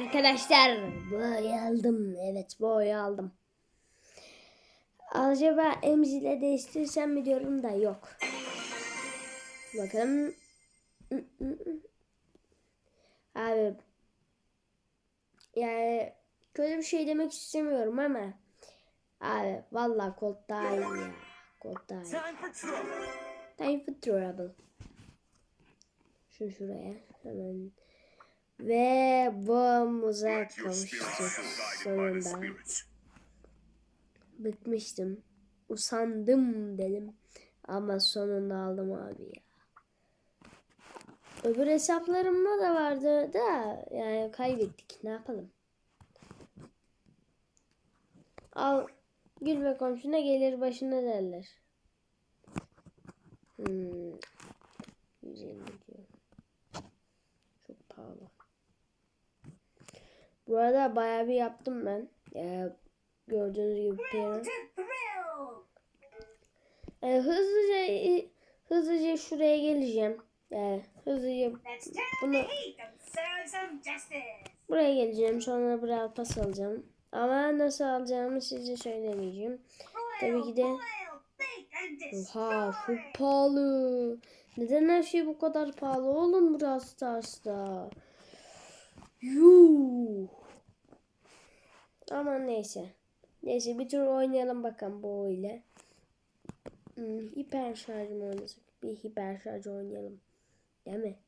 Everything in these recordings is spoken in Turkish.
arkadaşlar. Boy aldım. Evet boy aldım. Acaba emziyle değiştirsem mi diyorum da yok. Bakalım. Abi. Yani kötü bir şey demek istemiyorum ama. Abi vallahi kod daha iyi ya. Kod daha iyi. Time for trouble. Time for trouble. Şu şuraya hemen. Ve spirits kavuştuk sonunda. Bıkmıştım. Usandım dedim. Ama sonunda aldım abi ya. Öbür hesaplarımda da vardı da yani kaybettik. Ne yapalım? Al gülme komşuna gelir başına derler. Hmm. 150 diyor. Çok pahalı. Bu arada bayağı bir yaptım ben. Ee, gördüğünüz gibi PR. Ee, hızlıca hızlıca şuraya geleceğim. Ee, hızlıca bunu buraya geleceğim. Sonra buraya pas alacağım. Ama nasıl alacağımı size söylemeyeceğim. Tabii ki de-. Oha çok pahalı. Neden her şey bu kadar pahalı oğlum Brawl Stars'ta? Yuh. Ama neyse. Neyse bir tur oynayalım bakalım bu ile. Hmm, hiper şarj mı oynasak? Bir hiper şarj oynayalım. Değil mi?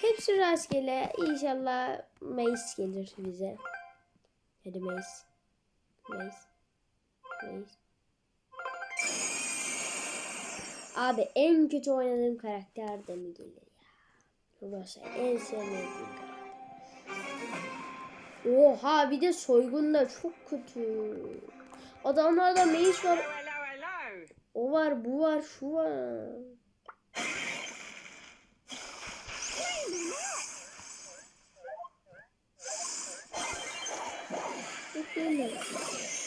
Hepsi rastgele. İnşallah Mace gelir bize. Hadi Mace. Mace. Mace. Abi en kötü oynadığım karakter de mi gelir? Burası en sevmediğim karakter. Oha bir de soygunda çok kötü. Adamlarda mace var. O var, bu var, şu var. Bekleyin. Hello,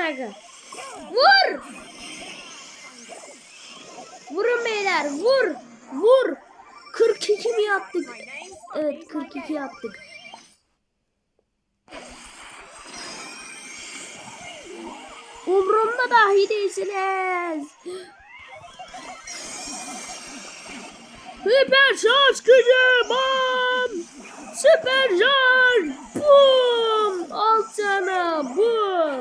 Aga. Vur! Vurun beyler, vur! Vur! 42 mi yaptık? Evet, 42 yaptık. Umrumda dahi değilsiniz. Süper şarj gücü bam! Süper şarj! Bum! Al sana bum!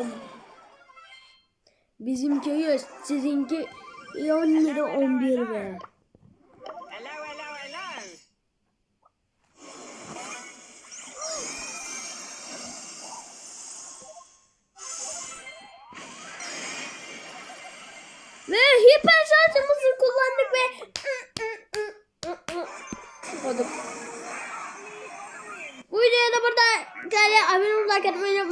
Bizimki 100, sizinki 17, 11 be. Ve hiper şarjımızı kullandık ve Kodum. Bu videoya da burada yani abone olmayı, unutmayın.